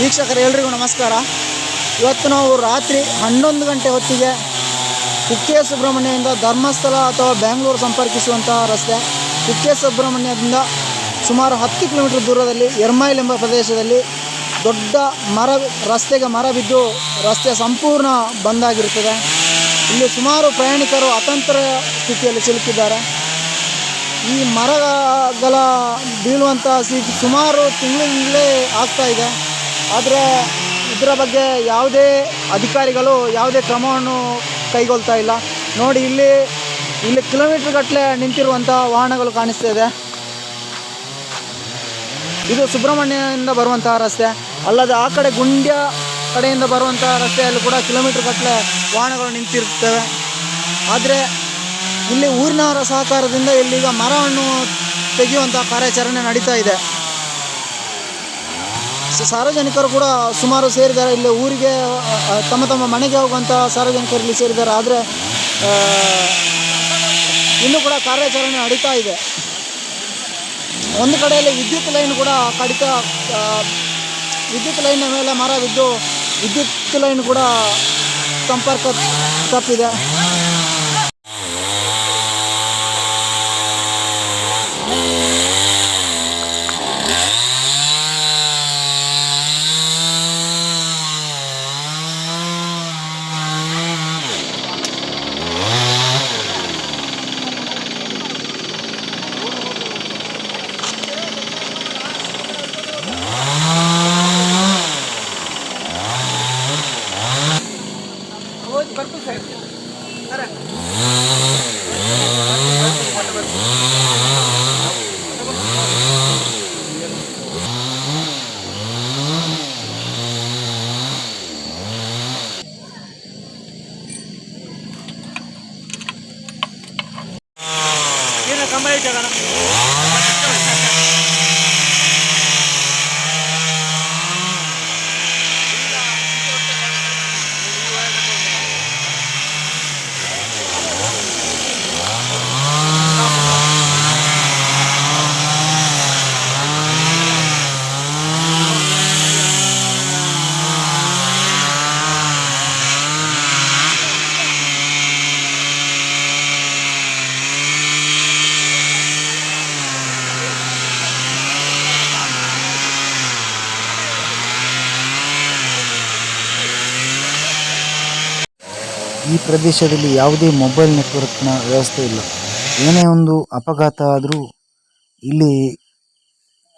ವೀಕ್ಷಕರು, ಎಲ್ರಿಗೂ ನಮಸ್ಕಾರ. ಇವತ್ತು ನಾವು ರಾತ್ರಿ ಹನ್ನೊಂದು ಗಂಟೆ ಹೊತ್ತಿಗೆ ಕುಕ್ಕೆ ಸುಬ್ರಹ್ಮಣ್ಯದಿಂದ ಧರ್ಮಸ್ಥಳ ಅಥವಾ ಬೆಂಗಳೂರು ಸಂಪರ್ಕಿಸುವಂತಹ ರಸ್ತೆ. ಕುಕ್ಕೆ ಸುಬ್ರಹ್ಮಣ್ಯದಿಂದ ಸುಮಾರು ಹತ್ತು ಕಿಲೋಮೀಟರ್ ದೂರದಲ್ಲಿ ಎರ್ಮೈಲ್ ಎಂಬ ಪ್ರದೇಶದಲ್ಲಿ ದೊಡ್ಡ ಮರ, ರಸ್ತೆಗೆ ಮರ ಬಿದ್ದು ರಸ್ತೆ ಸಂಪೂರ್ಣ ಬಂದಾಗಿರುತ್ತದೆ. ಇಲ್ಲಿ ಸುಮಾರು ಪ್ರಯಾಣಿಕರು ಅತಂತ್ರ ಸ್ಥಿತಿಯಲ್ಲಿ ಸಿಲುಕಿದ್ದಾರೆ. ಈ ಮರಗಳ ಬೀಳುವಂಥ ಸ್ಥಿತಿ ಸುಮಾರು ತಿಂಗಳಿಂದಲೇ ಆಗ್ತಾ ಇದೆ. ಆದರೆ ಇದರ ಬಗ್ಗೆ ಯಾವುದೇ ಅಧಿಕಾರಿಗಳು ಯಾವುದೇ ಕ್ರಮವನ್ನು ಕೈಗೊಳ್ತಾ ಇಲ್ಲ. ನೋಡಿ ಇಲ್ಲಿ ಇಲ್ಲಿ ಕಿಲೋಮೀಟ್ರ್ ಗಟ್ಟಲೆ ನಿಂತಿರುವಂಥ ವಾಹನಗಳು ಕಾಣಿಸ್ತಾ ಇದೆ. ಇದು ಸುಬ್ರಹ್ಮಣ್ಯದಿಂದ ಬರುವಂತಹ ರಸ್ತೆ. ಅಲ್ಲದೆ ಆ ಕಡೆ ಗುಂಡ್ಯ ಕಡೆಯಿಂದ ಬರುವಂತಹ ರಸ್ತೆಯಲ್ಲೂ ಕೂಡ ಕಿಲೋಮೀಟ್ರ್ ಗಟ್ಟಲೆ ವಾಹನಗಳು ನಿಂತಿರುತ್ತವೆ. ಆದರೆ ಇಲ್ಲಿ ಊರಿನವರ ಸಹಕಾರದಿಂದ ಇಲ್ಲಿಗ ಮರವನ್ನು ತೆಗೆಯುವಂಥ ಕಾರ್ಯಾಚರಣೆ ನಡೀತಾ ಇದೆ. ಸಾರ್ವಜನಿಕರು ಕೂಡ ಸುಮಾರು ಸೇರಿದ್ದಾರೆ. ಇಲ್ಲಿ ಊರಿಗೆ ತಮ್ಮ ತಮ್ಮ ಮನೆಗೆ ಹೋಗುವಂಥ ಸಾರ್ವಜನಿಕರು ಇಲ್ಲಿ ಸೇರಿದ್ದಾರೆ. ಆದರೆ ಇನ್ನೂ ಕೂಡ ಕಾರ್ಯಾಚರಣೆ ನಡೀತಾ ಇದೆ. ಒಂದು ಕಡೆಯಲ್ಲಿ ವಿದ್ಯುತ್ ಲೈನ್ ಕೂಡ ಕಡಿತ ವಿದ್ಯುತ್ ಲೈನ್ನ ಮೇಲೆ ಮರ ಬಿದ್ದು ವಿದ್ಯುತ್ ಲೈನ್ ಕೂಡ ಸಂಪರ್ಕ ತಪ್ಪಿದೆ. hay que ganar. ಈ ಪ್ರದೇಶದಲ್ಲಿ ಯಾವುದೇ ಮೊಬೈಲ್ ನೆಟ್ವರ್ಕ್ನ ವ್ಯವಸ್ಥೆ ಇಲ್ಲ. ಏನೇ ಒಂದು ಅಪಘಾತ ಆದರೂ ಇಲ್ಲಿ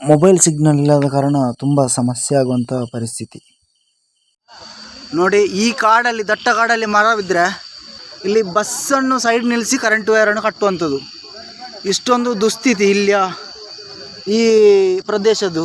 ಮೊಬೈಲ್ ಸಿಗ್ನಲ್ ಇಲ್ಲದ ಕಾರಣ ತುಂಬ ಸಮಸ್ಯೆ ಆಗುವಂಥ ಪರಿಸ್ಥಿತಿ. ನೋಡಿ, ಈ ಕಾಡಲ್ಲಿ, ದಟ್ಟ ಕಾಡಲ್ಲಿ ಮರ ಬಿದ್ದರೆ ಇಲ್ಲಿ ಬಸ್ಸನ್ನು ಸೈಡ್ ನಿಲ್ಲಿಸಿ ಕರೆಂಟ್ ವೈರನ್ನು ಕಟ್ಟುವಂಥದ್ದು. ಇಷ್ಟೊಂದು ದುಸ್ಥಿತಿ ಇಲ್ಲಿಯ ಈ ಪ್ರದೇಶದ್ದು.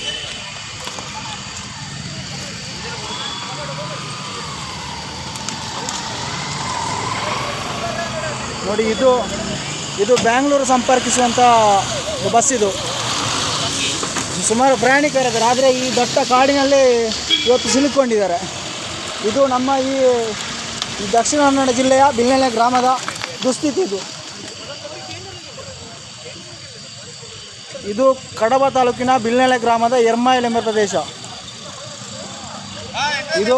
ನೋಡಿ ಇದು ಇದು ಬ್ಯಾಂಗ್ಳೂರು ಸಂಪರ್ಕಿಸುವಂಥ ಬಸ್ ಇದು. ಸುಮಾರು ಪ್ರಯಾಣಿಕರಿದ್ದಾರೆ, ಆದರೆ ಈ ದಟ್ಟ ಕಾಡಿನಲ್ಲಿ ಇವತ್ತು ಸಿಲುಕೊಂಡಿದ್ದಾರೆ. ಇದು ನಮ್ಮ ಈ ದಕ್ಷಿಣ ಕನ್ನಡ ಜಿಲ್ಲೆಯ ಬಿಲ್ಲೆಲೆ ಗ್ರಾಮದ ದುಸ್ಥಿತಿ ಇದು. ಇದು ಕಡಬ ತಾಲೂಕಿನ ಬಿಲ್ನೆಲೆ ಗ್ರಾಮದ ಎರ್ಮಾಯಲ್ ಎಂಬ ಪ್ರದೇಶ. ಇದು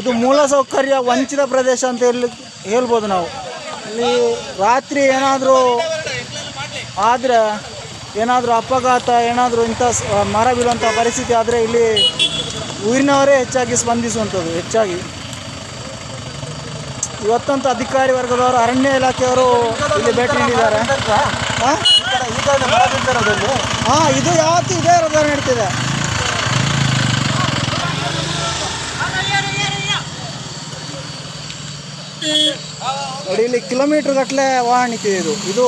ಇದು ಮೂಲಸೌಕರ್ಯ ವಂಚಿತ ಪ್ರದೇಶ ಅಂತ ಹೇಳಿ, ಹೇಳ್ಬೋದು ನಾವು. ರಾತ್ರಿ ಏನಾದರೂ ಆದರೆ ಏನಾದರೂ ಅಪಘಾತ ಏನಾದರೂ ಇಂಥ ಮರ ಬೀಳುವಂಥ ಪರಿಸ್ಥಿತಿ ಆದರೆ ಇಲ್ಲಿ ಊರಿನವರೇ ಹೆಚ್ಚಾಗಿ ಸ್ಪಂದಿಸುವಂಥದ್ದು ಹೆಚ್ಚಾಗಿ. ಇವತ್ತಂತ ಅಧಿಕಾರಿ ವರ್ಗದವರು ಅರಣ್ಯ ಇಲಾಖೆಯವರು ಇಲ್ಲಿ ಭೇಟಿ ನೀಡಿದ್ದಾರೆ. ಹಾಂ ಹಾಂ ಇದು ಯಾವತ್ತೂ ಇದೇ ಇರೋದು ನಡೀತಿದೆ. ನೋಡಿ ಇಲ್ಲಿ ಕಿಲೋಮೀಟ್ರ್ ಗಟ್ಟಲೆ ವಾಹನ ಇದು. ಇದು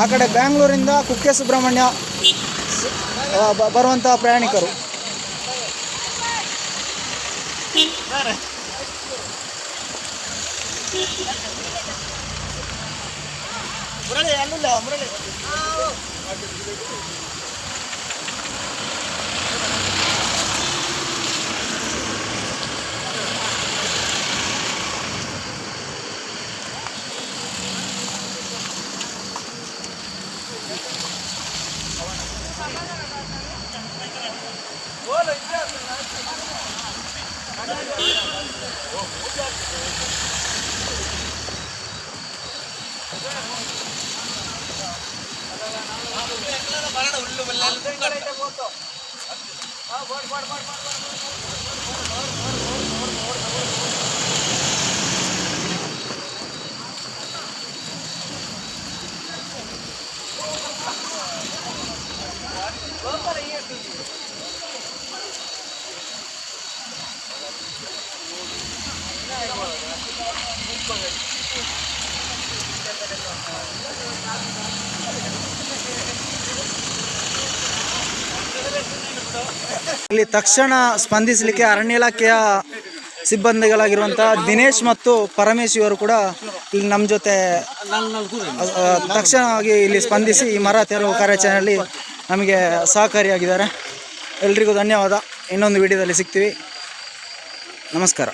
ಆ ಕಡೆ ಬ್ಯಾಂಗ್ಳೂರಿಂದ ಕುಕ್ಕೆ ಸುಬ್ರಹ್ಮಣ್ಯ ಸ- ಆ, ಬ- ಬರುವಂಥ ಪ್ರಯಾಣಿಕರು ಇಲ್ಲಿ ತಕ್ಷಣ ಸ್ಪಂದಿಸಲಿಕ್ಕೆ ಅರಣ್ಯ ಇಲಾಖೆಯ ಸಿಬ್ಬಂದಿಗಳಾಗಿರುವಂತಹ ದಿನೇಶ್ ಮತ್ತು ಪರಮೇಶ್ ಇವರು ಕೂಡ ಇಲ್ಲಿ ನಮ್ಮ ಜೊತೆ ತಕ್ಷಣವಾಗಿ ಇಲ್ಲಿ ಸ್ಪಂದಿಸಿ ಈ ಮರ ತೆರವು ಕಾರ್ಯಾಚರಣೆಯಲ್ಲಿ ನಮಗೆ ಸಹಕಾರಿಯಾಗಿದ್ದಾರೆ. ಎಲ್ರಿಗೂ ಧನ್ಯವಾದ. ಇನ್ನೊಂದು ವಿಡಿಯೋದಲ್ಲಿ ಸಿಗ್ತೀವಿ. ನಮಸ್ಕಾರ.